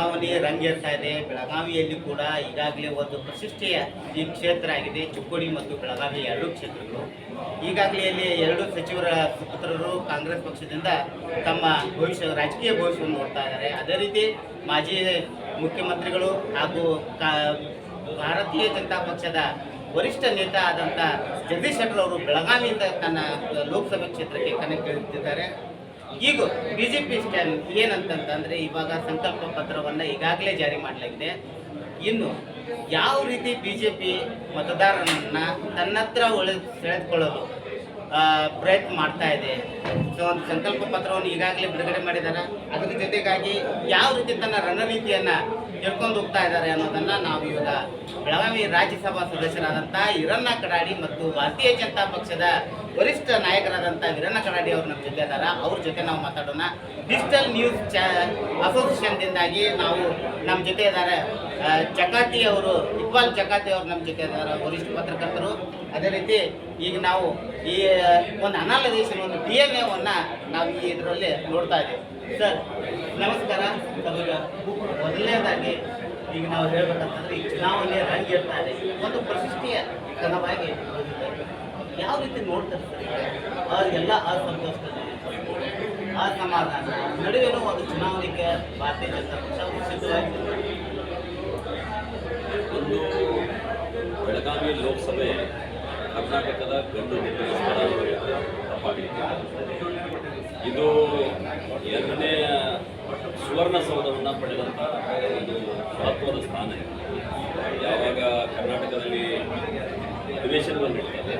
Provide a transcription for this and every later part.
ಚುನಾವಣೆ ರಂಗೇರ್ತಾ ಇದೆ ಬೆಳಗಾವಿಯಲ್ಲಿ ಕೂಡ ಈಗಾಗಲೇ ಒಂದು ಪ್ರತಿಷ್ಠೆಯ ಈ ಕ್ಷೇತ್ರ ಆಗಿದೆ. ಚಿಕ್ಕೋಡಿ ಮತ್ತು ಬೆಳಗಾವಿ ಎರಡು ಕ್ಷೇತ್ರಗಳು. ಈಗಾಗಲೇ ಇಲ್ಲಿ ಎರಡು ಸಚಿವರ ಪುತ್ರರು ಕಾಂಗ್ರೆಸ್ ಪಕ್ಷದಿಂದ ತಮ್ಮ ಭವಿಷ್ಯ, ರಾಜಕೀಯ ಭವಿಷ್ಯವನ್ನು ನೋಡ್ತಾ ಇದ್ದಾರೆ. ಅದೇ ರೀತಿ ಮಾಜಿ ಮುಖ್ಯಮಂತ್ರಿಗಳು ಹಾಗೂ ಭಾರತೀಯ ಜನತಾ ಪಕ್ಷದ ವರಿಷ್ಠ ನೇತಾ ಆದಂಥ ಜಗದೀಶ್ ಶೆಟ್ಟರ್ ಅವರು ಬೆಳಗಾವಿಯಿಂದ ತನ್ನ ಲೋಕಸಭೆ ಕ್ಷೇತ್ರಕ್ಕೆ ಕಣಕ್ಕಿಳಿದಿದ್ದಾರೆ ಈಗ ಬಿ ಜೆ ಪಿ ಸ್ಟ್ಯಾಂಡ್ ಏನಂತಂತಂದ್ರೆ ಇವಾಗ ಸಂಕಲ್ಪ ಪತ್ರವನ್ನು ಈಗಾಗಲೇ ಜಾರಿ ಮಾಡಲಾಗಿದೆ. ಇನ್ನು ಯಾವ ರೀತಿ ಬಿ ಜೆ ಪಿ ಮತದಾರರನ್ನು ತನ್ನತ್ರ ಒಳ, ಸೆಳೆದುಕೊಳ್ಳಲು ಪ್ರಯತ್ನ ಮಾಡ್ತಾ ಇದೆ. ಸೊ, ಒಂದು ಸಂಕಲ್ಪ ಪತ್ರವನ್ನು ಈಗಾಗಲೇ ಬಿಡುಗಡೆ ಮಾಡಿದ್ದಾರೆ ಅದರ ಜೊತೆಗಾಗಿ ಯಾವ ರೀತಿ ತನ್ನ ರಣನೀತಿಯನ್ನು ಹೇಳ್ಕೊಂಡು ಹೋಗ್ತಾ ಇದ್ದಾರೆ ಅನ್ನೋದನ್ನ ನಾವು ಇವಾಗ ಬೆಳಗಾವಿ ರಾಜ್ಯಸಭಾ ಸದಸ್ಯರಾದಂಥ ಈರಣ್ಣ ಕಡಾಡಿ ಮತ್ತು ಭಾರತೀಯ ಜನತಾ ಪಕ್ಷದ ವರಿಷ್ಠ ನಾಯಕರಾದಂಥ ವೀರಣ್ಣ ಕಡಾಡಿ ಅವರು ನಮ್ಮ ಜೊತೆ ಇದ್ದಾರೆ. ಅವ್ರ ಜೊತೆ ನಾವು ಮಾತಾಡೋಣ. ಡಿಜಿಟಲ್ ನ್ಯೂಸ್ ಚಾ ಅಸೋಸಿಯೇಷನ್ದಿಂದಾಗಿ ನಾವು ನಮ್ಮ ಜೊತೆ ಇದ್ದಾರೆ. ಚಕಾತಿ ಅವರು, ಇಕ್ಬಾಲ್ ಚಕಾತಿ ಅವರು ನಮ್ಮ ಜೊತೆ ಇದ್ದಾರೆ, ವರಿಷ್ಠ ಪತ್ರಕರ್ತರು. ಅದೇ ರೀತಿ ಈಗ ನಾವು ಈ ಒಂದು ಅನಾಲಿಸ್ ಒಂದು ಡಿ ಎನ್ ಎವನ್ನು ನಾವು ಈ ಇದರಲ್ಲಿ ನೋಡ್ತಾ ಇದ್ದೀವಿ. ಸರ್, ನಮಸ್ಕಾರ ತಮಗೆ ಮೊದಲನೇದಾಗಿ ಈಗ ನಾವು ಹೇಳ್ಬೇಕಂತಂದ್ರೆ ಈ ಚುನಾವಣೆ ರಂಗ್ ಇರ್ತಾರೆ ಒಂದು ಪ್ರಶಸ್ತಿಯ ಕ್ರಮವಾಗಿ ಯಾವ ರೀತಿ ನೋಡ್ತಾರೆ ಸರ್? ಅವ್ರಿಗೆಲ್ಲ ಅಸಂತೋಷದಲ್ಲಿ. ಅಸಮಾಧಾನ ನಡುವೆನೂ ಒಂದು ಚುನಾವಣೆಗೆ ಭಾರತೀಯ ಜನತಾ ಪಕ್ಷ ಸಿದ್ಧವಾಗಿದೆ ಒಂದು ಬೆಳಗಾವಿ ಲೋಕಸಭೆ ಕರ್ನಾಟಕದ ಗಂಡು ಸ್ಥಳಾಂತರಕ್ಕೆ ತಪ್ಪಾಗಲಿಕ್ಕೆ ಇದು ಎರಡನೇ ಸುವರ್ಣಸೌಧವನ್ನು ಪಡೆದಂಥ ಒಂದು ಮಹತ್ವದ ಸ್ಥಾನ ಇದು. ಯಾವಾಗ ಕರ್ನಾಟಕದಲ್ಲಿ ಅಧಿವೇಶನಗಳು ನಡೀತದೆ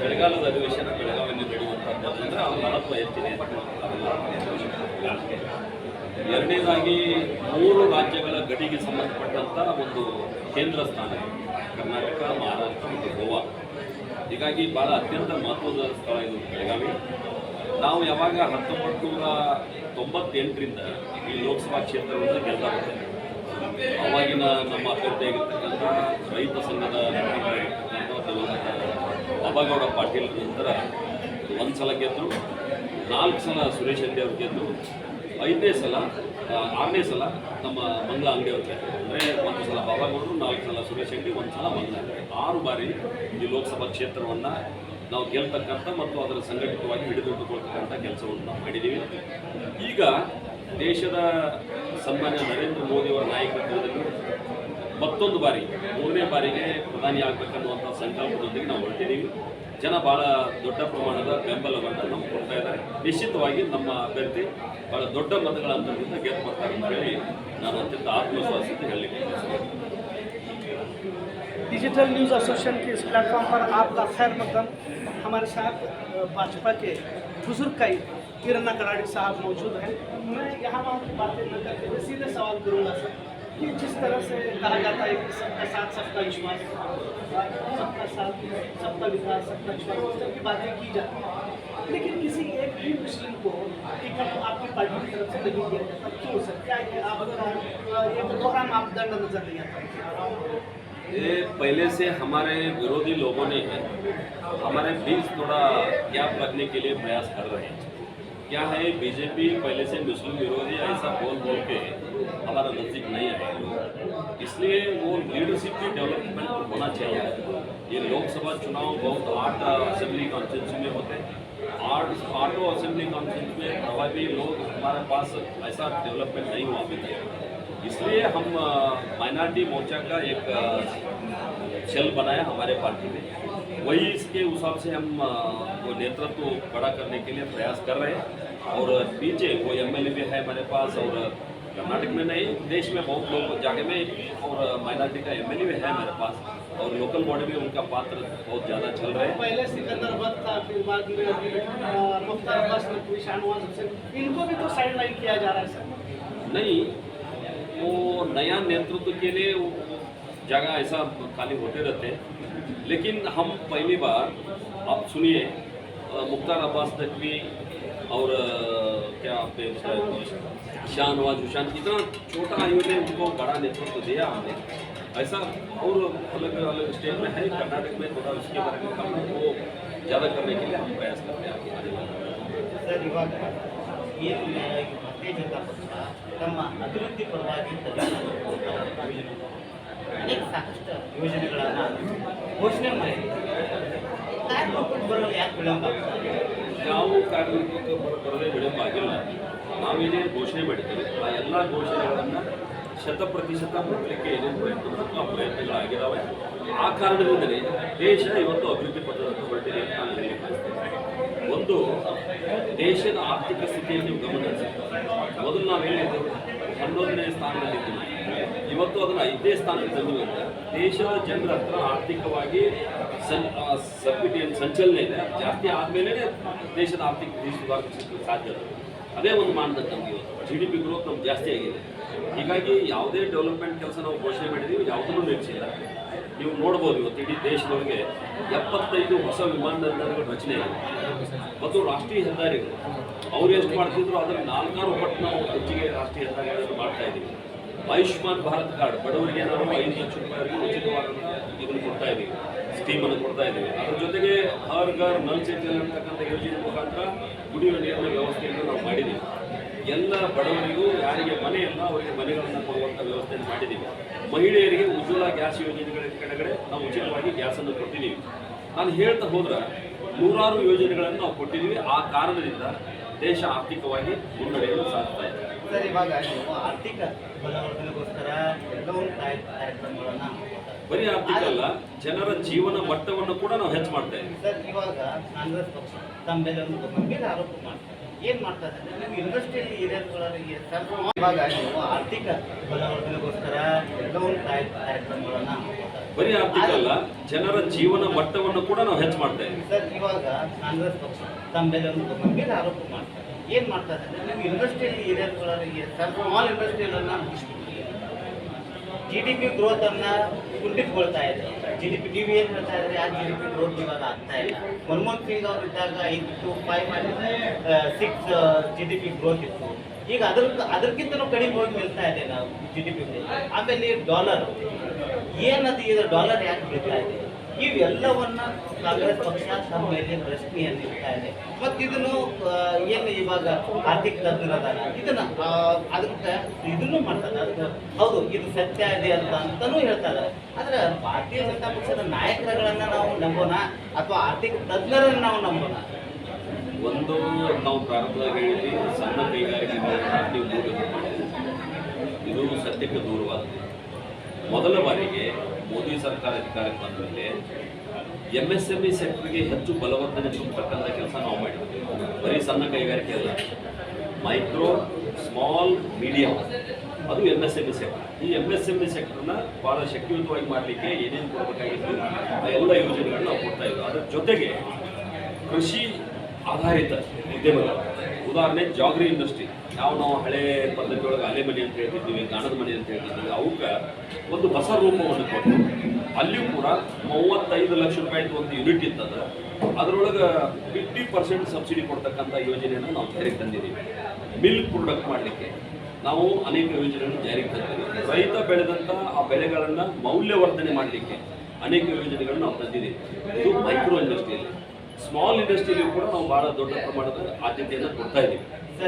ಚಳಿಗಾಲದ ಅಧಿವೇಶನ ಬೆಳಗಾವಿಯಲ್ಲಿ ನಡೆಯುವಂಥದ್ದು ಆ ಮಹತ್ವ ಹೆಚ್ಚಿದೆ ಎರಡನೇದಾಗಿ ಮೂರು ರಾಜ್ಯಗಳ ಗಡಿಗೆ ಸಂಬಂಧಪಟ್ಟಂಥ ಒಂದು ಕೇಂದ್ರ ಸ್ಥಾನ. ಕರ್ನಾಟಕ, ಮಹಾರಾಷ್ಟ್ರ ಮತ್ತು ಗೋವಾ. ಹೀಗಾಗಿ ಭಾಳ ಅತ್ಯಂತ ಮಹತ್ವದ ಸ್ಥಳ ಇದು ಬೆಳಗಾವಿ. ನಾವು ಯಾವಾಗ ಹತ್ತೊಂಬತ್ತು ನೂರ ತೊಂಬತ್ತೆಂಟರಿಂದ ಈ ಲೋಕಸಭಾ ಕ್ಷೇತ್ರವನ್ನು ಗೆಲ್ತಾ ಅವಾಗಿನ ನಮ್ಮ ಅಭ್ಯರ್ಥಿಯಾಗಿರ್ತಕ್ಕಂಥ ರೈತ ಸಂಘದ ಬಾಬಾಗೌಡ ಪಾಟೀಲ್ ನಂತರ ಒಂದು ಸಲ ಗೆದ್ದರು ನಾಲ್ಕು ಸಲ ಸುರೇಶ್ ಅಂಗಡಿ ಅವ್ರು ಗೆದ್ದರು ಐದನೇ ಸಲ ಆರನೇ ಸಲ ನಮ್ಮ ಮಂಗ್ಲಾ ಅಂಗಡಿ ಅವ್ರಿಗೆ ಅಂದರೆ ಒಂದು ಸಲ ಬಾಬಾಗೌಡರು ನಾಲ್ಕು ಸಲ ಸುರೇಶ್ ಅಂಗಡಿ ಒಂದು ಸಲ ಮಂಗ್ಲಾ. ಅಂಗಡಿ ಆರು ಬಾರಿ ಈ ಲೋಕಸಭಾ ಕ್ಷೇತ್ರವನ್ನು ನಾವು ಗೆಲ್ತಕ್ಕಂಥ ಮತ್ತು ಅದರ ಸಂಘಟಿತವಾಗಿ ಹಿಡಿದಿಟ್ಟುಕೊಳ್ತಕ್ಕಂಥ ಕೆಲಸವನ್ನು ನಾವು ಮಾಡಿದ್ದೀವಿ. ಈಗ ದೇಶದ ಸನ್ಮಾನ್ಯ ನರೇಂದ್ರ ಮೋದಿಯವರ ನಾಯಕತ್ವದಲ್ಲಿ ಮತ್ತೊಂದು ಬಾರಿ, ಮೂರನೇ ಬಾರಿಗೆ ಪ್ರಧಾನಿ ಆಗಬೇಕನ್ನುವಂಥ ಸಂಕಲ್ಪದೊಂದಿಗೆ ನಾವು ಹೊರಟಿದ್ದೀವಿ. ಜನ ಭಾಳ ದೊಡ್ಡ ಪ್ರಮಾಣದ ಬೆಂಬಲವನ್ನು ನಮ್ಗೆ ಕೊಡ್ತಾ ಇದ್ದಾರೆ. ನಿಶ್ಚಿತವಾಗಿ ನಮ್ಮ ಅಭ್ಯರ್ಥಿ ಭಾಳ ದೊಡ್ಡ ಮತಗಳ ಅಂತರದಿಂದ ಗೆದ್ದು ಬರ್ತಾರೆ ಅಂತ ಹೇಳಿ ನಾನು ಅತ್ಯಂತ ಆತ್ಮವಿಶ್ವಾಸದಿಂದ ಹೇಳಲಿಕ್ಕೆ डिजिटल न्यूज़ एसोसिएशन के इस प्लेटफॉर्म पर आपका खैर मकदम। हमारे साथ भाजपा के बुज़ुर्ग कई किरन्ना कराड़ी साहब मौजूद हैं। मैं यहाँ वहाँ की बातें न करते हुए सीधे सवाल करूँगा सर कि जिस तरह से कहा जाता है कि सबका साथ सबका विश्वास सबका साथ सबका विकास सबका विश्वास इस तरह की बातें की जाती हैं। लेकिन किसी एक भी मुस्लिम को टिकट आपकी पार्टी की तरफ़ से नहीं दिया जाता क्यों सर? क्या अ, एक दोहरा मापदंड नज़र नहीं आता। ये पहले से हमारे विरोधी लोगों ने हमारे बीच थोड़ा गैप रखने के लिए प्रयास कर रहे हैं। क्या है, बीजेपी पहले से मुस्लिम विरोधी ऐसा बोल बोल के हमारा नज़दीक नहीं आए इसलिए वो लीडरशिप की डेवलपमेंट होना चाहिए। ये लोकसभा चुनाव बहुत आठ असेंबली कॉन्स्टिट्यूंसी में होते हैं। आठ आठों असेंबली कॉन्स्टिट्यूंसी में प्रभावी लोग, हमारे पास ऐसा डेवलपमेंट नहीं हुआ अभी इसलिए हम माइनॉरिटी मोर्चा का एक सेल बनाया हमारे पार्टी में वही इसके हिसाब से हम वो नेतृत्व बड़ा करने के लिए प्रयास कर रहे हैं। और पीछे वो एम भी है हमारे पास और कर्नाटक में नहीं देश में बहुत लोग जगह में और माइनॉरिटी का एम भी है हमारे पास। और लोकल बॉडी में उनका पात्र बहुत ज़्यादा चल रहे हैं। पहले सिकंदर बद था फिर बाद में मुख्तार इनको भी तो साइड लाइन किया जा रहा है सर। नहीं वो नया नेतृत्व के लिए जगह ऐसा खाली होते रहते हैं। लेकिन हम पहली बार, आप सुनिए मुख्तार अब्बास नकवी और क्या आप शाह नवाज़ हुसैन, इतना छोटा आयु ने उनको बड़ा नेतृत्व दिया हमने। ऐसा और अलग अलग स्टेट में है कर्नाटक में, थोड़ा उसके बारे में कम है वो ज़्यादा करने के लिए हम प्रयास करते हैं आगे। आने वाले ये जनता पक्ष ತಮ್ಮ ಅಭಿವೃದ್ಧಿ ಪರವಾಗಿ ಅನೇಕ ಸಾಕಷ್ಟು ಯೋಜನೆಗಳನ್ನು ಘೋಷಣೆ ಬರಲು ಯಾಕೆ ವಿಳಂಬ ನಾವು ಬರದೇ ವಿಳಂಬ ಆಗಿಲ್ಲ. ನಾವೇನೇ ಘೋಷಣೆ ಮಾಡಿದ್ದೇವೆ. ಆ ಎಲ್ಲ ಘೋಷಣೆಗಳನ್ನು ಶತ ಪ್ರತಿಶತ ಮುಟ್ಟಲಿಕ್ಕೆ ಏನೇನು ಪ್ರಯತ್ನ ಆ ಪ್ರಯತ್ನಗಳಾಗಿದ್ದಾವೆ ಆ ಕಾರಣದಿಂದಲೇ ದೇಶ ಇವತ್ತು ಅಭಿವೃದ್ಧಿ ಪಥದತ್ತ ಹೊರಟಿದೆ ಅಂತ ನಾನು ಹೇಳಿ ಒಂದು, ದೇಶದ ಆರ್ಥಿಕ ಸ್ಥಿತಿಯನ್ನು ಗಮನಿಸಿ ಮೊದಲು ನಾವು ಹೇಳಿದ್ದು ಹನ್ನೊಂದನೇ ಸ್ಥಾನದಲ್ಲಿದ್ದೀವಿ ಇವತ್ತು ಅದನ್ನು ಐದನೇ ಸ್ಥಾನಕ್ಕೆ ತಂದಿವೆ ದೇಶ ಜನರ ಹತ್ರ ಆರ್ಥಿಕವಾಗಿ ಸಂ ಸಂಚಲನೆ ಇದೆ. ಜಾಸ್ತಿ ಆದಮೇಲೆ ದೇಶದ ಆರ್ಥಿಕ ಸುಧಾರಿಸಲಿಕ್ಕೆ ಸಾಧ್ಯ. ಅದೇ ಒಂದು ಮಾನದಂಡ ನಮಗೆ ಇವತ್ತು. ಜಿ ಡಿ ಪಿ ಗ್ರೋತ್ ನಮ್ಗೆ ಜಾಸ್ತಿ ಆಗಿದೆ. ಹೀಗಾಗಿ ಯಾವುದೇ ಡೆವಲಪ್ಮೆಂಟ್ ಕೆಲಸ ನಾವು ಘೋಷಣೆ ಮಾಡಿದ್ದೀವಿ ಯಾವುದನ್ನು ನಿಲ್ಲಿಸಿಲ್ಲ. ನೀವು ನೋಡ್ಬೋದು ಇವತ್ತು ಇಡೀ ದೇಶದೊಳಗೆ ಎಪ್ಪತ್ತೈದು ಹೊಸ ವಿಮಾನ ನಿಲ್ದಾಣಗಳ ರಚನೆ. ಮತ್ತು ರಾಷ್ಟ್ರೀಯ ಹೆದ್ದಾರಿಗಳು. ಅವ್ರು ಎಷ್ಟು ಮಾಡ್ತಿದ್ರು ಅದರ ನಾಲ್ಕಾರು ಪಟ್ಟು ನಾವು ಹೆಚ್ಚಿಗೆ ರಾಷ್ಟ್ರೀಯ ಹೆದ್ದಾರಿಗಳನ್ನು ಮಾಡ್ತಾ ಇದ್ದೀವಿ. ಆಯುಷ್ಮಾನ್ ಭಾರತ್ ಕಾರ್ಡ್, ಬಡವರಿಗೆ ನಾವು ಐದು ಲಕ್ಷ ರೂಪಾಯಿವರೆಗೂ ಉಚಿತವಾಗಿ ಇದನ್ನು ಕೊಡ್ತಾ ಇದ್ದೀವಿ. ಸ್ಕೀಮನ್ನು ಕೊಡ್ತಾ ಇದ್ದೀವಿ. ಅದ್ರ ಜೊತೆಗೆ ಹರ್ ಘರ್ ನಲ್ ಸೆ ಜಲ್ ಅಂತಕ್ಕಂಥ ಯೋಜನೆ ಮುಖಾಂತರ ಕುಡಿಯುವ ನೀರಿನ ವ್ಯವಸ್ಥೆಯನ್ನು ನಾವು ಮಾಡಿದ್ದೀವಿ. ಎಲ್ಲ ಬಡವರಿಗೂ, ಯಾರಿಗೆ ಮನೆ ಇಲ್ಲ, ಅವರಿಗೆ ಮನೆಗಳನ್ನು ಕೊಡುವಂಥ ವ್ಯವಸ್ಥೆಯನ್ನು ಮಾಡಿದ್ದೀವಿ. ಮಹಿಳೆಯರಿಗೆ ಉಜ್ವಲ ಗ್ಯಾಸ್ ಯೋಜನೆಗಳ ಕೆಳಗಡೆ ನಾವು ಉಚಿತವಾಗಿ ಗ್ಯಾಸನ್ನು ಕೊಟ್ಟಿದ್ದೀವಿ. ನಾನು ಹೇಳ್ತಾ ಹೋದ್ರೆ ನೂರಾರು ಯೋಜನೆಗಳನ್ನು ನಾವು ಕೊಟ್ಟಿದ್ದೀವಿ. ಆ ಕಾರಣದಿಂದ ದೇಶ ಆರ್ಥಿಕವಾಗಿ ಮುನ್ನಡೆಯಲು ಸಾಧ್ಯ ಇದೆ. ಸರ್ ಇವಾಗ ಆರ್ಥಿಕ ಬಲವರ್ಧನೆಗೋಸ್ಕರ ಬರೀ ಆರ್ಥಿಕ ಅಲ್ಲ ಜನರ ಜೀವನ ಮಟ್ಟವನ್ನು ಕೂಡ ನಾವು ಹೆಚ್ಚು ಮಾಡ್ತಾ ಇದ್ದೀವಿ. ಸರ್ ಇವಾಗ ಕಾಂಗ್ರೆಸ್ ಪಕ್ಷ ತಮ್ಮ ಮೇಲೆ ಒಂದು ಗಂಭೀರ ಆರೋಪ ಮಾಡ್ತಾರೆ. ಏನ್ ಮಾಡ್ತಾರೆ ಅಂದ್ರೆ ನೀವು ಇಂಡಸ್ಟ್ರಿಯಲ್ ಏರಿಯಾದೊಳಗೆ ಇವಾಗ ನೀವು ಆರ್ಥಿಕ ಬಲವರ್ಧನೆಗೋಸ್ಕರ ಎಲ್ಲವೂ ಕಾರ್ಯಕ್ರಮಗಳನ್ನು ಬರೀ ಆರ್ಥಿಕ ಅಲ್ಲ ಜನರ ಜೀವನ ಮಟ್ಟವನ್ನು ಕೂಡ ನಾವು ಹೆಚ್ಚು ಮಾಡ್ತಾ ಇದ್ದೀವಿ. ಸರ್ ಇವಾಗ ಕಾಂಗ್ರೆಸ್ ಪಕ್ಷ ತಮ್ಮ ಮೇಲೆ ಒಂದು ಗಂಭೀರ ಆರೋಪ ಮಾಡ್ತಾರೆ ಏನ್ ಮಾಡ್ತಾರೆ ಇದ್ದಾರೆ? ನೀವು ಇಂಡಸ್ಟ್ರಿಯಲ್ ಏರಿಯಾಗಳಿಗೆ ಸ್ವಲ್ಪ ಸ್ಮಾಲ್ ಇಂಡಸ್ಟ್ರಿಯಲ್ ಅನ್ನ ಜಿ ಡಿ ಪಿ ಗ್ರೋತ್ ಅನ್ನ ಕುಂಠಿತಗೊಳ್ತಾ ಇದೆ. ಜಿ ಡಿ ಪಿ ನೀವು ಏನು ಹೇಳ್ತಾ ಇದ್ರೆ ಆ ಜಿಡಿಪಿ ಗ್ರೋತ್ ಇವಾಗ ಆಗ್ತಾ ಇಲ್ಲ. ಮನಮೋಹನ್ ಸಿಂಗ್ ಅವರು ಇದ್ದಾಗ ಐದು to five six GDP growth ಇತ್ತು. ಈಗ ಅದ್ರ ಅದಕ್ಕಿಂತಲೂ ಕಡಿಮೆ ಹೋಗಿ ನಿಲ್ತಾ ಇದೆ ನಾವು ಜಿಡಿಪಿ ಆಮೇಲೆ ಡಾಲರ್ ಏನದು ಇದು ಡಾಲರ್ ಯಾಕೆ ಬೀಳ್ತಾ ಇದೆ? ಇವೆಲ್ಲವನ್ನ ಕಾಂಗ್ರೆಸ್ ಪಕ್ಷ ತಮ್ಮ ಮೇಲೆ ಪ್ರಶ್ನೆಯನ್ನು ಇಡ್ತಾ ಇದೆ. ಮತ್ತು ಇದನ್ನು ಏನು ಇವಾಗ ಆರ್ಥಿಕ ತಜ್ಞರದಾರ ಇದನ್ನ ಅದಕ್ಕೆ ಇದನ್ನು ಮಾಡ್ತಾರೆ ಅದಕ್ಕೆ ಹೌದು, ಇದು ಸತ್ಯ ಇದೆ ಅಂತ ಅಂತಾನೂ ಹೇಳ್ತಾರೆ ಆದ್ರೆ ಭಾರತೀಯ ಜನತಾ ಪಕ್ಷದ ನಾಯಕರುಗಳನ್ನ ನಾವು ನಂಬೋಣ ಅಥವಾ ಆರ್ಥಿಕ ತಜ್ಞರನ್ನ ನಾವು ನಂಬೋಣ ಒಂದು, ನಾವು ಪ್ರಾರಂಭದಾಗ ಹೇಳಿದ್ವಿ, ಸಣ್ಣ ಕೈಗಾರಿಕೆಗಳನ್ನ ಇದು ಸತ್ಯಕ್ಕೆ ದೂರವಾದ ಮೊದಲ ಬಾರಿಗೆ ಮೋದಿ ಸರ್ಕಾರ ಅಧಿಕಾರಕ್ಕೆ ಬಂದ ಮೇಲೆ ಎಂ ಎಸ್ ಎಂ ಇ ಸೆಕ್ಟರ್ಗೆ ಹೆಚ್ಚು ಬಲವರ್ಧನೆ ತುಂಬತಕ್ಕಂಥ ಕೆಲಸ ನಾವು ಮಾಡಿದ್ವಿ. ಬರೀ ಸಣ್ಣ ಕೈಗಾರಿಕೆ ಅಲ್ಲ. ಮೈಕ್ರೋ ಸ್ಮಾಲ್ ಮೀಡಿಯಂ ಅದು M S M E sector ಈ ಎಂ ಎಸ್ ಎಂ ಇ ಸೆಕ್ಟರ್ನ ಭಾಳ ಶಕ್ತಿಯುತವಾಗಿ ಮಾಡಲಿಕ್ಕೆ ಏನೇನು ಕೊಡಬೇಕಾಗಿತ್ತು, ಆ ಎಲ್ಲ ಯೋಜನೆಗಳನ್ನ ನಾವು ಕೊಡ್ತಾ ಇದ್ವಿ. ಅದರ ಜೊತೆಗೆ ಕೃಷಿ ಆಧಾರಿತ ಉದ್ಯಮಗಳು. ಉದಾಹರಣೆ ಜಾಗ್ರಿ ಇಂಡಸ್ಟ್ರಿ ಯಾವ ನಾವು ಹಳೆ ಪದ್ಧತಿ ಒಳಗೆ ಅಲೆ ಮನೆ ಅಂತ ಹೇಳ್ತಿದ್ದೀವಿ, ಗಾಣದ ಮನೆ ಅಂತ ಹೇಳ್ತಿದ್ದೀವಿ, ಅವಕ್ಕೆ ಒಂದು ಹೊಸ ರೂಪವನ್ನು ಕೊಟ್ಟು ಅಲ್ಲಿಯೂ ಕೂಡ ಮೂವತ್ತೈದು ಲಕ್ಷ ರೂಪಾಯಿದು ಒಂದು ಯೂನಿಟ್ ಇತ್ತದ. ಅದರೊಳಗೆ ಫಿಫ್ಟಿ ಪರ್ಸೆಂಟ್ ಸಬ್ಸಿಡಿ ಕೊಡ್ತಕ್ಕಂಥ ಯೋಜನೆಯನ್ನು ನಾವು ಜಾರಿಗೆ ತಂದಿದ್ದೀವಿ. ಮಿಲ್ಕ್ ಪ್ರೊಡಕ್ಟ್ ಮಾಡಲಿಕ್ಕೆ. ನಾವು ಅನೇಕ ಯೋಜನೆಗಳನ್ನು ಜಾರಿಗೆ ತಂದಿದ್ದೀವಿ. ರೈತ ಬೆಳೆದಂಥ ಆ ಬೆಳೆಗಳನ್ನು ಮೌಲ್ಯವರ್ಧನೆ ಮಾಡಲಿಕ್ಕೆ ಅನೇಕ ಯೋಜನೆಗಳನ್ನು ನಾವು ತಂದಿದ್ದೀವಿ. ಇದು ಮೈಕ್ರೋ ಇಂಡಸ್ಟ್ರಿಯಲ್ಲಿ ಸ್ಮಾಲ್ ಇಂಡಸ್ಟ್ರಿಯಲ್ಲಿ ಕೂಡ ನಾವು ಬಹಳ ದೊಡ್ಡ ಪ್ರಮಾಣದ ಆದ್ಯತೆಯನ್ನು ಕೊಡ್ತಾ ಇದ್ದೀವಿ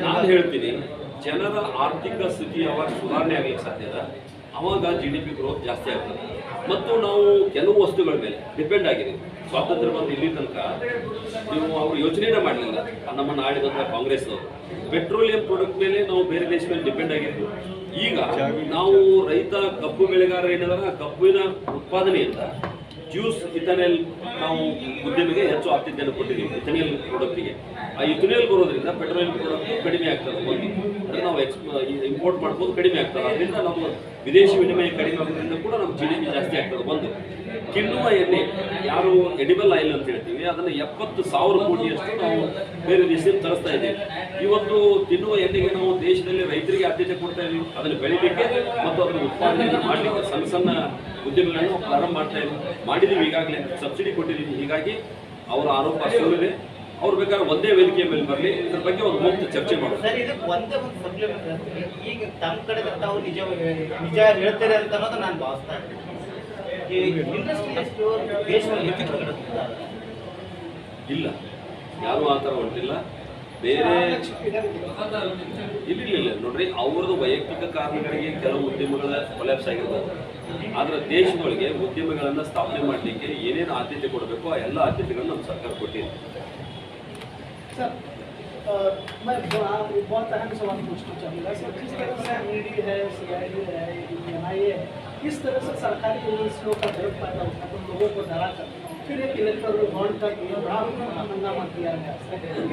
ನಾನು ಹೇಳ್ತೀನಿ ಜನರ ಆರ್ಥಿಕ ಸ್ಥಿತಿ ಯಾವಾಗ ಸುಧಾರಣೆ ಆಗಲಿಕ್ಕೆ ಸಾಧ್ಯ ಇದೆ ಅವಾಗ ಜಿ ಡಿ ಪಿ ಗ್ರೋತ್ ಜಾಸ್ತಿ ಆಗ್ತದೆ. ಮತ್ತು ನಾವು ಕೆಲವು ವಸ್ತುಗಳ ಮೇಲೆ ಡಿಪೆಂಡ್ ಆಗಿದೆ ಸ್ವಾತಂತ್ರ್ಯ ಬಂದು ಇಲ್ಲಿ ತನಕ ನೀವು ಅವರು ಯೋಚನೆನೇ ಮಾಡಲಿಲ್ಲ. ನಮ್ಮನ್ನು ಆಡಿದಂಥ ಕಾಂಗ್ರೆಸ್ನವರು ಪೆಟ್ರೋಲಿಯಂ ಪ್ರಾಡಕ್ಟ್ ಮೇಲೆ ನಾವು ಬೇರೆ ದೇಶ ಮೇಲೆ ಡಿಪೆಂಡ್ ಆಗಿದ್ವಿ ಈಗ ನಾವು ರೈತ ಕಬ್ಬು ಬೆಳೆಗಾರ ಏನಿದಾರ ಕಬ್ಬಿನ ಉತ್ಪಾದನೆಯಿಂದ ಜ್ಯೂಸ್ ಇಥನೆಲ್ ನಾವು ಉದ್ಯಮಿಗೆ ಹೆಚ್ಚು ಆದ್ಯತೆಯನ್ನು ಕೊಟ್ಟಿದ್ದೀವಿ, ಇಥನೆಲ್ ಪ್ರಾಡಕ್ಟಿಗೆ ಆ ಇಥನೆಲ್ ಬರೋದ್ರಿಂದ ಪೆಟ್ರೋಲಿಯಂ ಪ್ರಾಡಕ್ಟ್ ಕಡಿಮೆ ಆಗ್ತದೆ. ಒಂದು ಅಂದರೆ ನಾವು ಎಕ್ಸ್ ಇಂಪೋರ್ಟ್ ಮಾಡ್ಬೋದು, ಕಡಿಮೆ ಆಗ್ತದೆ. ಅದರಿಂದ ನಮ್ಮ ವಿದೇಶಿ ವಿನಿಮಯ ಕಡಿಮೆ ಆಗೋದ್ರಿಂದ ಕೂಡ ನಮ್ಮ ಜಿ ಡಿ ಪಿ ಜಾಸ್ತಿ ಆಗ್ತದೆ. ಒಂದು, ಕಿಣ್ಣುವ ಎಣ್ಣೆ, ಯಾರು ಎಡಿಬಲ್ ಆಯಿಲ್ ಅಂತ ಹೇಳ್ತೀವಿ, ಅದನ್ನು ಎಪ್ಪತ್ತು ಸಾವಿರ ಕೋಟಿಯಷ್ಟು ನಾವು ಬೇರೆ ದೇಶದಲ್ಲಿ ತರಿಸ್ತಾ ಇದ್ದೀವಿ. ಇವತ್ತು ತಿನ್ನುವ ಎಣ್ಣೆಗೆ ನಾವು ದೇಶದಲ್ಲಿ ರೈತರಿಗೆ ಆದ್ಯತೆ ಕೊಡ್ತಾ ಇದ್ದೀವಿ ಅದನ್ನು ಬೆಳಿಲಿಕ್ಕೆ ಮತ್ತು ಅದನ್ನು ಉತ್ಪಾದನೆಯನ್ನು ಮಾಡಲಿಕ್ಕೆ ಸಣ್ಣ ಸಣ್ಣ ಉದ್ಯಮಗಳನ್ನು ಪ್ರಾರಂಭ ಮಾಡ್ತಾ ಇದ್ದೀವಿ ಮಾಡಿದ್ದೀವಿ ಈಗಾಗಲೇ. ಸಬ್ಸಿಡಿ ಕೊಟ್ಟಿದ್ದೀವಿ ಹೀಗಾಗಿ ಅವರ ಆರೋಪ ಸುಳ್ಳಿದೆ ಅವ್ರು ಬೇಕಾದ್ರೆ ಒಂದೇ ವೇದಿಕೆಯ ಮೇಲೆ ಬರಲಿ. ಇದ್ರ ಬಗ್ಗೆ ಒಂದು ಮುಕ್ತ ಚರ್ಚೆ ಮಾಡೋದು ಸರ್ ಇದಕ್ಕೆ ಒಂದೇ ಒಂದು ಸಪ್ಲಿಮೆಂಟ್ ಈಗ ತಮ್ಮ ಕಡೆ ತಾವು ನಿಜ ನಿಜ ಹೇಳ್ತಾರೆ ಅಂತ ಅನ್ನೋದು ನಾನು ಭಾವಿಸ್ತಾ ಇದ್ದೀನಿ. ಈ ಇಂಡಸ್ಟ್ರಿ ಎಷ್ಟು ದೇಶದಲ್ಲಿ ಇಲ್ಲ. ಯಾರು ಆ ಥರ ಹೊಂಟಿಲ್ಲ. ಬೇರೆ ಇಲ್ಲ ಇಲ್ಲ ನೋಡ್ರಿ ಅವ್ರದ್ದು ವೈಯಕ್ತಿಕ ಕಾರಣಗಳಿಗೆ ಕೆಲವು ಉದ್ಯಮಗಳ ಕೊಲ್ಯಾಪ್ಸ್ ಆಗಿರ್ಬೋದು ಆದ್ರೆ ದೇಶಗಳಿಗೆ ಉದ್ಯಮಗಳನ್ನು ಸ್ಥಾಪನೆ ಮಾಡಲಿಕ್ಕೆ ಏನೇನು ಆದ್ಯತೆ ಕೊಡಬೇಕು ಆ ಎಲ್ಲ ಆದ್ಯತೆಗಳನ್ನು ನಮ್ಮ ಸರ್ಕಾರ ಕೊಟ್ಟಿದೆ सर अ, मैं ब- आप एक बहुत अहम सवाल पूछना चाहूँगा सर जिस तरह से ईडी है सी आई डी है एन आई ए इस तरह से सरकारी एजेंसियों का डर पैदा होता है तो लोगों को डरा कर फिर एक इलेक्ट्रल बॉन्ड का हंगामा किया गया।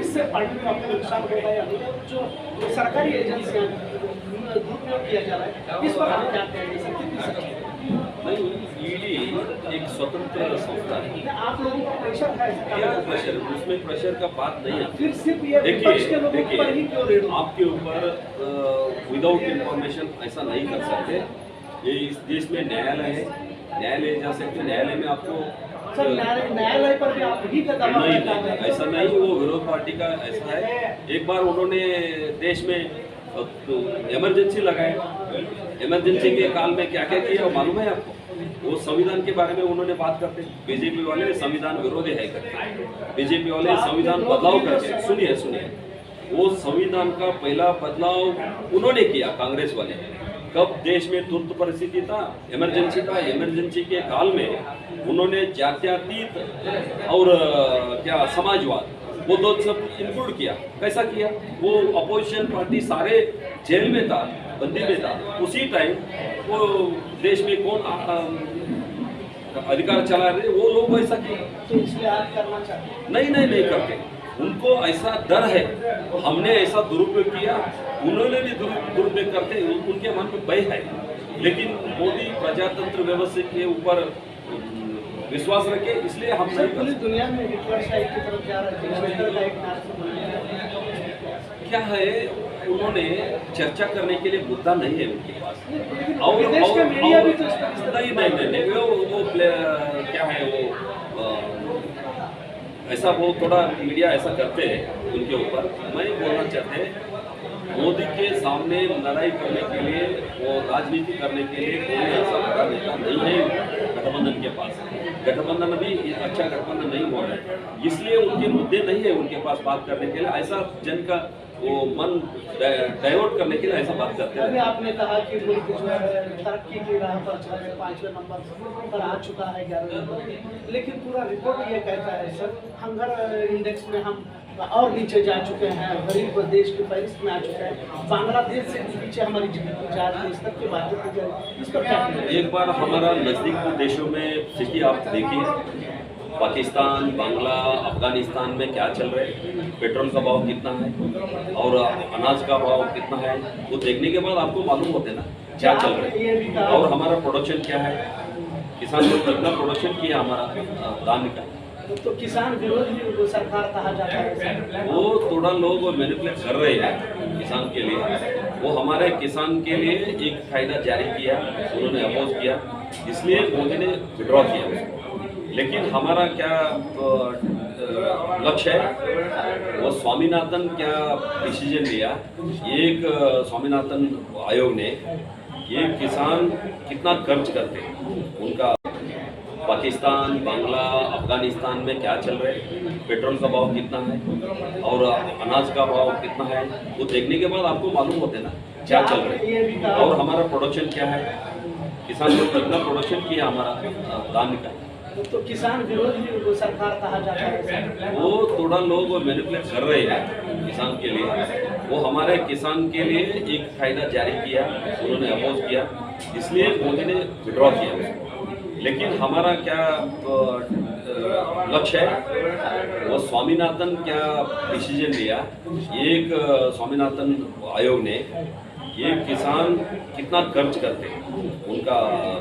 इससे पार्टी को अपना नुकसान होगा या नहीं जो सरकारी एजेंसियाँ दुरुपयोग किया जा रहा है इस पर क्या कहेंगे? सर कितनी सच्चाई नहीं ईडी एक स्वतंत्र संस्था है। आप लोगों को प्रेशर है क्या प्रेशर उसमें प्रेशर का बात नहीं है। फिर सिर्फ़ ये देखिए ही देखिए आपके ऊपर विदाउट इंफॉर्मेशन ऐसा नहीं कर सकते। ये इस देश में न्यायालय है। न्यायालय जा सकते न्यायालय में आपको सर न्यायालय न्यायालय पर भी आप ही का दबाव नहीं नहीं ऐसा नहीं वो विरोध पार्टी का ऐसा है। एक बार उन्होंने देश में इमरजेंसी लगाए। इमरजेंसी के काल में क्या क्या किया मालूम है आपको? वो संविधान के बारे में उन्होंने बात करते। बीजेपी वाले संविधान विरोधी है करके बीजेपी वाले संविधान बदलाव करके सुनिए सुनिए। वो संविधान का पहला बदलाव उन्होंने किया कांग्रेस वाले। कब देश में तुर्त परिस्थिति था इमरजेंसी था इमरजेंसी के काल में उन्होंने जात्यातीत और क्या समाजवाद वो दो सब इंक्लूड किया। कैसा किया? वो अपोजिशन पार्टी सारे जेल में था बंदी में था। उसी टाइम वो देश में कौन आ, अ, अधिकार चला रहे वो लोग वैसा किया। तो इसलिए आप करना चाहते नहीं नहीं नहीं करते। उनको ऐसा डर है हमने ऐसा दुरुपयोग किया। उन्होंने भी दुरुपयोग करते उन- उनके मन में भय है। लेकिन मोदी प्रजातंत्र व्यवस्था के ऊपर विश्वास रखे इसलिए हम कर पूरी दुनिया में की तरफ़ जा रहे क्या है उन्होंने चर्चा करने के लिए मुद्दा नहीं है उनके पास। और और- मीडिया और- भी तो इस पर इस तरह नहीं नहीं नहीं वो वो क्या है वो ऐसा वो थोड़ा मीडिया ऐसा करते हैं उनके ऊपर। मैं बोलना चाहते हैं, मोदी के सामने लड़ाई करने के लिए, वो राजनीति करने के लिए कोई ऐसा बड़ा नेता नहीं है गठबंधन के पास। गठबंधन अभी अच्छा गठबंधन नहीं हो रहा है। इसलिए उनके मुद्दे नहीं है उनके पास बात करने के लिए। ऐसा जन का वो मन डाइवर्ट करने के लिए ऐसा बात करते अभी हैं आपने कहा कि मुल्क जो है तरक्की की राह पर जो है पाँचवें नंबर पर आ चुका है ग्यारह नंबर लेकिन पूरा रिपोर्ट ये कहता है सर हंगर इंडेक्स में हम और नीचे जा चुके हैं गरीब देश की फहरिस्त में आ चुके हैं। बांग्लादेश से पीछे हमारी जीडीपी जा रही है इस तक की बात की जाए इस पर क्या एक बार हमारा नज़दीक देशों में स्थिति आप देखिए पाकिस्तान बांग्ला अफ़गानिस्तान में क्या चल रहा है? पेट्रोल का भाव कितना है? और अनाज का भाव कितना है? वो देखने के बाद आपको मालूम होते ना क्या चल रहा है। और हमारा प्रोडक्शन क्या है? किसान लोग कितना प्रोडक्शन किया हमारा धान का? तो किसान विरोधी वो सरकार कहा जाता है वो थोड़ा लोग मैनिपुलेट कर रहे हैं किसान के लिए। वो हमारे किसान के लिए एक फ़ायदा जारी किया उन्होंने अपोज किया इसलिए मोदी ने विड्रॉ किया। लेकिन हमारा क्या लक्ष्य है? वो स्वामीनाथन क्या डिसीज़न लिया? एक स्वामीनाथन आयोग ने ये किसान कितना खर्च करते हैं? उनका पाकिस्तान, बांग्ला, अफ़गानिस्तान में क्या चल रहा है? पेट्रोल का भाव कितना है? और अनाज का भाव कितना है? वो देखने के बाद आपको मालूम होते ना, क्या चल रहा है? और हमारा प्रोडक्शन क्या है? किसान लोग कितना प्रोडक्शन किया हमारा धान का? तो किसान विरोधी सरकार कहा जाता है वो थोड़ा लोग मैनिपुलेट कर रहे हैं किसान के लिए। वो हमारे किसान के लिए एक फ़ायदा जारी किया, उन्होंने अपोज किया। इसलिए मोदी ने विड्रॉ किया। लेकिन हमारा क्या लक्ष्य है? वो स्वामीनाथन क्या डिसीज़न लिया? एक स्वामीनाथन आयोग ने ये किसान कितना खर्च करते हैं उनका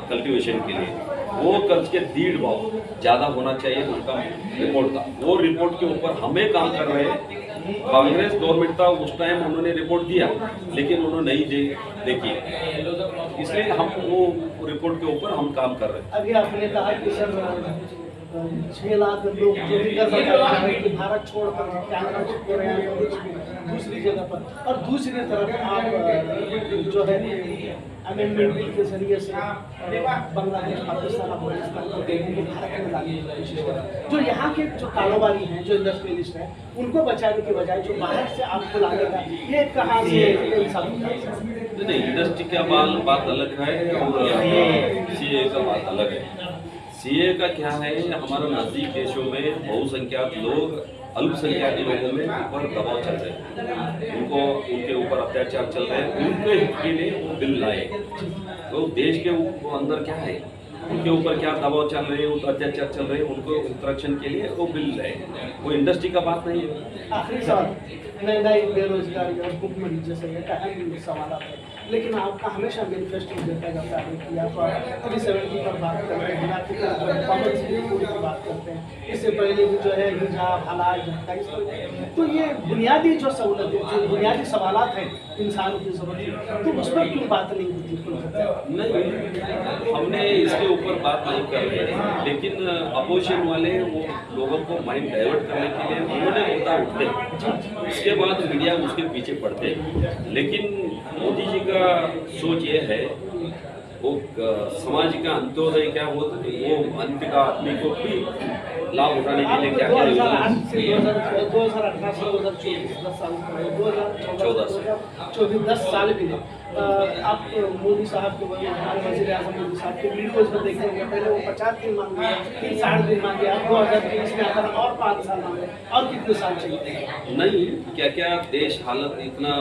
कल्टीवेशन के लिए। वो कर्ज के डीढ़ भाव ज़्यादा होना चाहिए उनका रिपोर्ट था। वो रिपोर्ट के ऊपर हमें काम कर रहे हैं। कांग्रेस गवर्नमेंट था, उस टाइम उन्होंने रिपोर्ट दिया, लेकिन उन्होंने नहीं दे, देखी। इसलिए हम वो रिपोर्ट के ऊपर हम काम कर रहे हैं। अभी आपने कहा कि सर, छह लाख लोग हैं भारत छोड़कर कैनेडा हो रहे हैं दूसरी जगह पर, और दूसरी तरफ़ आप, जो है अमेंडमेंट के ज़रिए से बांग्लादेश पाकिस्तान अफ़गानिस्तान को गेहूँ को भारत में लाने की कोशिश कर जो यहाँ के जो कारोबारी हैं जो इंडस्ट्रियलिस्ट हैं उनको बचाने के बजाय जो बाहर से आपको लाने का ये कहाँ से नहीं इंडस्ट्री का बाल बात अलग है और सीए का बात अलग है। सीए का क्या है हमारा नज़दीक देशों में बहुसंख्यक लोग अल्पसंख्यक लोगों में ऊपर दबाव चल रहे हैं। उनको, उनके ऊपर अत्याचार चल रहे हैं। उनके हित के लिए वो बिल लाए। तो देश के अंदर क्या है? उनके ऊपर क्या दबाव चल रहे हैं उनका अत्याचार चल रहे हैं उनको संरक्षण के लिए वो बिल लाए वो इंडस्ट्री का बात नहीं है। आखिरी सवाल महँगाई बेरोजगारी और भुखमरी जैसे ये अहम सवाल है। लेकिन आपका हमेशा मैनिफेस्टो देखा जाता है कि आप थ्री सेवेंटी पर बात हैं जो कॉमन सिविल की बात करते हैं। इससे पहले भी जो है हिजाब हलाल तो ये बुनियादी जो सहूलतें जो बुनियादी सवाल हैं इंसान की ज़रूरत है तो उस पर क्यों बात नहीं होती नहीं हमने इसके ऊपर बात नहीं कर रहे लेकिन अपोजिशन वाले वो लोगों को माइंड डाइवर्ट करने के लिए उन्होंने मुद्दा उठते उसके बाद मीडिया उसके पीछे पड़ते लेकिन मोदी जी का सोच ये है, वो समाज का अंत्योदय क्या वो वो अंत का आदमी को भी लाभ उठाने के लिए क्या क्या योजना दो हज़ार अठारह से दो हज़ार चौबीस दस साल दो हज़ार चौदह चौदह। चौबीस दस साल भी आप मोदी साहब के हमारे वज़ीर आज़म मोदी साहब के वीडियोज़ में देखे होंगे पहले वो पचास दिन मांगे फिर साठ दिन मांगे अब दो हज़ार तेईस में आकर और पाँच साल मांगे और कितने साल चाहिए? नहीं क्या क्या देश हालत इतना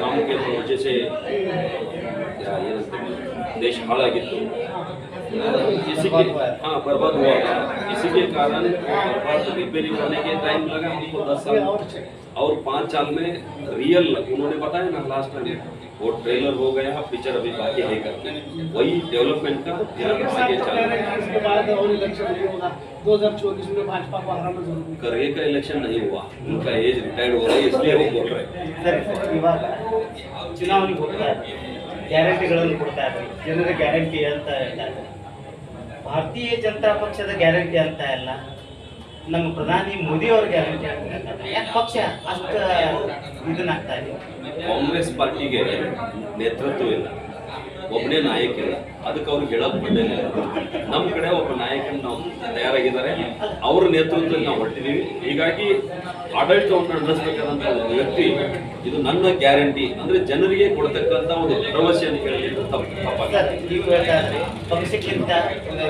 काम के से ये देश हाला हालाँकि तो, इसी के हाँ बर्बाद हुआ था इसी के कारण बर्बाद रिपेयरिंग होने के टाइम लगा हमको दस साल और पाँच साल में रियल उन्होंने बताया ना लास्ट में वो ट्रेलर हो गया पिक्चर अभी बाकी है करके। वही डेवलपमेंट का आगे चल रहा है दो हज़ार चौबीस में भाजपा करगे का इलेक्शन नहीं हुआ। उनका एज रिटायर्ड हो रहा है इसलिए वो बोल रहे हैं। चुनाव नहीं हो रहा ಗ್ಯಾರಂಟಿಗಳನ್ನು ಕೊಡ್ತಾ ಇದ್ರಿ. ಜನರ ಗ್ಯಾರಂಟಿ ಅಂತ ಇದ್ದಾರೆ ಭಾರತೀಯ ಜನತಾ ಪಕ್ಷದ ಗ್ಯಾರಂಟಿ ಅಂತ ಇಲ್ಲ. ನಮ್ಮ ಪ್ರಧಾನಿ ಮೋದಿ ಅವ್ರ ಗ್ಯಾರಂಟಿ ಯಾಕೆ ಪಕ್ಷ ಅಷ್ಟು ಇದನ್ನಾಗ್ತಾ ಇದೆ? ಕಾಂಗ್ರೆಸ್ ಪಾರ್ಟಿಗೆ ನೇತೃತ್ವ ಇಲ್ಲ. ಒಬ್ಬನೇ ನಾಯಕ ಇಲ್ಲ. ಅದಕ್ಕೆ ಅವ್ರಿಗೆ ಹೇಳೋದು ಬಂದಿಲ್ಲ ನಮ್ಮ ಕಡೆ ಒಬ್ಬ ನಾಯಕನ ನಾವು ತಯಾರಾಗಿದ್ದಾರೆ. ಅವ್ರ ನೇತೃತ್ವದಲ್ಲಿ ನಾವು ಹೊರಟಿದ್ದೀವಿ. ಹೀಗಾಗಿ ಆಡಳಿತವನ್ನು ನಡೆಸಬೇಕಾದಂಥ ಒಂದು ವ್ಯಕ್ತಿ ಇದು ನನ್ನ ಗ್ಯಾರಂಟಿ. ಅಂದ್ರೆ ಜನರಿಗೆ ಕೊಡ್ತಕ್ಕಂಥ ಒಂದು ಭರವಸೆ ಅಂತ ಹೇಳಿ ಪಕ್ಷಕ್ಕಿಂತ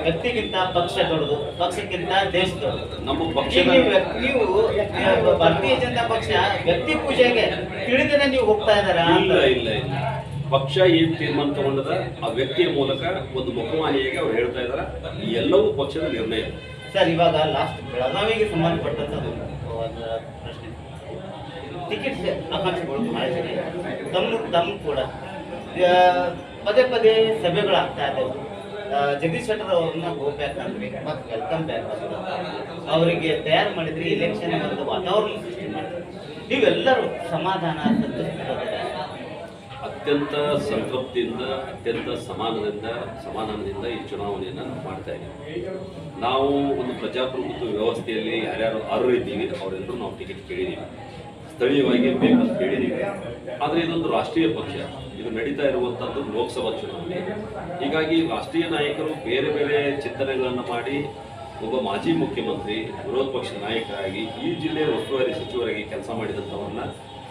ವ್ಯಕ್ತಿಗಿಂತ ಪಕ್ಷ ದೊಡ್ಡದು ಪಕ್ಷಕ್ಕಿಂತ ದೇಶ ದೊಡ್ಡದು. ನಮ್ಮ ಪಕ್ಷದ ನೀವು ನೀವು ಭಾರತೀಯ ಜನತಾ ಪಕ್ಷ ವ್ಯಕ್ತಿ ಪೂಜೆಗೆ ತಿಳಿದೇ ನೀವು ಹೋಗ್ತಾ ಇದ್ದಾರಾ ಇಲ್ಲ ಇಲ್ಲ ಇಲ್ಲ. ಪಕ್ಷ ಏನು ತೀರ್ಮಾನ ತಗೊಂಡದ, ಆ ವ್ಯಕ್ತಿಯ ಮೂಲಕ ಒಂದು ಮುಖವಾಣಿಯಾಗಿ ಅವ್ರು ಹೇಳ್ತಾ ಇದಾರೆ. ಈ ಎಲ್ಲವೂ ಪಕ್ಷದ ನಿರ್ಣಯ. ಸರ್, ಇವಾಗ ಲಾಸ್ಟ್ ಬೆಳಗಾವಿಗೆ ಸಂಬಂಧಪಟ್ಟಂಥದ್ದು ಪ್ರಶ್ನೆ. ಟಿಕೆಟ್ ಆಕಾಂಕ್ಷಿಗಳು ತಮ್ಮ ತಮ್ಮ ಕೂಡ. ಪದೇ ಪದೇ ಸಭೆಗಳಾಗ್ತಾ ಇದ್ದವು ಜಗದೀಶ್ ಶೆಟ್ಟರ್ ಅವ್ರನ್ನ ಗೋ ಬ್ಯಾಕ್ ಅಂದ್ರೆ ಮತ್ತೆ ವೆಲ್ಕಮ್ ಬ್ಯಾಕ್ ಅವರಿಗೆ ತಯಾರು ಮಾಡಿದ್ರೆ ಇಲೆಕ್ಷನ್ ಒಂದು ವಾತಾವರಣ ಸೃಷ್ಟಿ ಮಾಡಿದ್ರು ನೀವೆಲ್ಲರೂ ಸಮಾಧಾನ, ಸಂತೋಷ ಅತ್ಯಂತ ಸಂತೃಪ್ತಿಯಿಂದ, ಅತ್ಯಂತ ಸಮಾನದಿಂದ ಸಮಾಧಾನದಿಂದ ಈ ಚುನಾವಣೆಯನ್ನು ನಾವು ಮಾಡ್ತಾ ಇದ್ದೀವಿ. ನಾವು ಒಂದು ಪ್ರಜಾಪ್ರಭುತ್ವ ವ್ಯವಸ್ಥೆಯಲ್ಲಿ ಯಾರ್ಯಾರು ಅರ್ಹರಿದ್ದೀವಿ ಅವರೆಲ್ಲರೂ ನಾವು ಟಿಕೆಟ್ ಕೇಳಿದ್ದೀವಿ. ಸ್ಥಳೀಯವಾಗಿ ಬೇಕಂತ ಕೇಳಿದ್ದೀವಿ. ಆದರೆ ಇದೊಂದು ರಾಷ್ಟ್ರೀಯ ಪಕ್ಷ. ಇದು ನಡೀತಾ ಇರುವಂಥದ್ದು ಲೋಕಸಭಾ ಚುನಾವಣೆ. ಹೀಗಾಗಿ ರಾಷ್ಟ್ರೀಯ ನಾಯಕರು ಬೇರೆ ಬೇರೆ ಚಿಂತನೆಗಳನ್ನು ಮಾಡಿ ಒಬ್ಬ ಮಾಜಿ ಮುಖ್ಯಮಂತ್ರಿ, ವಿರೋಧ ಪಕ್ಷ ನಾಯಕರಾಗಿ ಈ ಜಿಲ್ಲೆಯ ಉಸ್ತುವಾರಿ ಸಚಿವರಾಗಿ ಕೆಲಸ ಮಾಡಿದಂಥವ್ರನ್ನ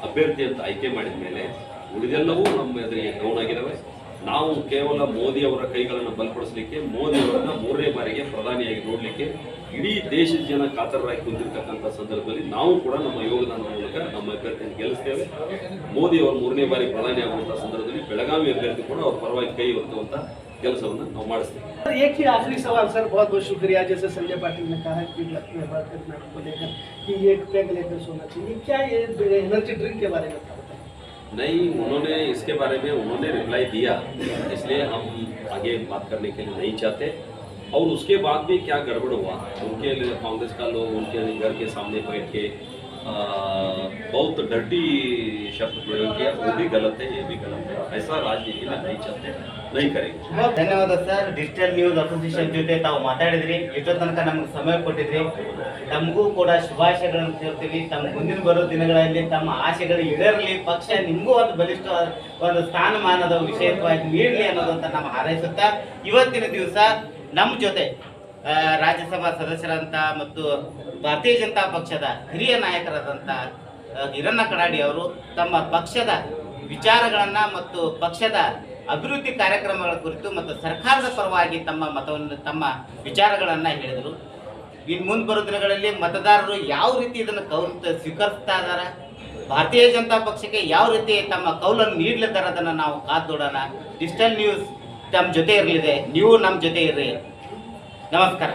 ಅಭ್ಯರ್ಥಿ ಅಂತ ಆಯ್ಕೆ ಮಾಡಿದ ಮೇಲೆ ಉಳಿದೆಲ್ಲವೂ ನಮ್ಮ ಎದುರಿಗೆ ಡೌನ್ ಆಗಿದ್ದಾವೆ ನಾವು ಕೇವಲ ಮೋದಿ ಅವರ ಕೈಗಳನ್ನು ಬಲಪಡಿಸಲಿಕ್ಕೆ ಮೋದಿ ಅವರನ್ನ ಮೂರನೇ ಬಾರಿಗೆ ಪ್ರಧಾನಿಯಾಗಿ ನೋಡಲಿಕ್ಕೆ ಇಡೀ ದೇಶದ ಜನ ಕಾತರರಾಗಿ ಕುಂತಿರ್ತಕ್ಕಂಥ ಸಂದರ್ಭದಲ್ಲಿ ನಾವು ಕೂಡ ನಮ್ಮ ಯೋಗದಾನದ ಮೂಲಕ ನಮ್ಮ ಅಭ್ಯರ್ಥಿಯನ್ನು ಗೆಲ್ಲಿಸ್ತೇವೆ ಮೋದಿ ಅವರು ಮೂರನೇ ಬಾರಿ ಪ್ರಧಾನಿ ಆಗುವಂಥ ಸಂದರ್ಭದಲ್ಲಿ ಬೆಳಗಾವಿ ಅಭ್ಯರ್ಥಿ ಕೂಡ ಅವ್ರ ಪರವಾಗಿ ಕೈ ಹೊತ್ತುವಂಥ ಕೆಲಸವನ್ನು ನಾವು ಮಾಡಿಸ್ತೇವೆ सर एक ही आखिरी सवाल सर बहुत बहुत शुक्रिया जैसे संजय पाटिल ने कहा कि लक्ष्मी कर्नाटक को लेकर कि ये एक पैग लेकर सोना चाहिए क्या ये एनर्जी ड्रिंक के बारे में था बताइए। नहीं, उन्होंने इसके बारे में उन्होंने रिप्लाई दिया। इसलिए हम आगे बात करने के लिए नहीं चाहते। और उसके बाद भी क्या गड़बड़ हुआ? उनके कांग्रेस का लोग, उनके घर के सामने बैठ के बहुत डर्टी शब्द प्रयोग किया। वो भी गलत है, ये भी गलत है। ऐसा राजनीति में नहीं चलते ಧನ್ಯವಾದ ಸರ್. ಡಿಜಿಟಲ್ ನ್ಯೂಸ್ ಅಸೋಸಿಯೇಷನ್ ಜೊತೆ ತಾವು ಮಾತಾಡಿದ್ರಿ. ಎಷ್ಟೋ ತನಕ ನಮ್ಗೆ ಸಮಯ ಕೊಟ್ಟಿದ್ರಿ. ತಮಗೂ ಕೂಡ ಶುಭಾಶಯಗಳನ್ನು ಕೇಳ್ತೀವಿ ತಮ್ಮ ಮುಂದಿನ ಬರೋ ದಿನಗಳಲ್ಲಿ ತಮ್ಮ ಆಸೆಗಳು ಈಡೇರಲಿ. ಪಕ್ಷ ನಿಮಗೂ ಒಂದು ಬಲಿಷ್ಠ ಒಂದು ಸ್ಥಾನಮಾನದ ವಿಷಯವಾಗಿ ನೀಡಲಿ ಅನ್ನೋದಂತ ನಮ್ಮ ಹಾರೈಸುತ್ತಾ, ಇವತ್ತಿನ ದಿವಸ ನಮ್ಮ ಜೊತೆ ರಾಜ್ಯಸಭಾ ಸದಸ್ಯರಂತ ಮತ್ತು ಭಾರತೀಯ ಜನತಾ ಪಕ್ಷದ ಹಿರಿಯ ನಾಯಕರಾದಂಥ ಹಿರಣ್ಣ ಕಡಾಡಿ ಅವರು ತಮ್ಮ ಪಕ್ಷದ ವಿಚಾರಗಳನ್ನು ಮತ್ತು ಪಕ್ಷದ ಅಭಿವೃದ್ಧಿ ಕಾರ್ಯಕ್ರಮಗಳ ಕುರಿತು ಮತ್ತು ಸರ್ಕಾರದ ಪರವಾಗಿ ತಮ್ಮ ಮತವನ್ನು, ತಮ್ಮ ವಿಚಾರಗಳನ್ನು ಹೇಳಿದರು. ಇನ್ನು ಮುಂದೆ ಬರೋ ದಿನಗಳಲ್ಲಿ ಮತದಾರರು ಯಾವ ರೀತಿ ಇದನ್ನು ಕೌಲ್, ಸ್ವೀಕರಿಸ್ತಾ ಇದ್ದಾರೆ ಭಾರತೀಯ ಜನತಾ ಪಕ್ಷಕ್ಕೆ ಯಾವ ರೀತಿ ತಮ್ಮ ಕೌಲನ್ನು ನೀಡಲಿದ್ದಾರೆ ಅದನ್ನು ನಾವು ಕಾದು ನೋಡೋಣ. ಡಿಜಿಟಲ್ ನ್ಯೂಸ್ ನಮ್ಮ ಜೊತೆ ಇರಲಿದೆ, ನೀವು ನಮ್ಮ ಜೊತೆ ಇರ್ರಿ. ನಮಸ್ಕಾರ.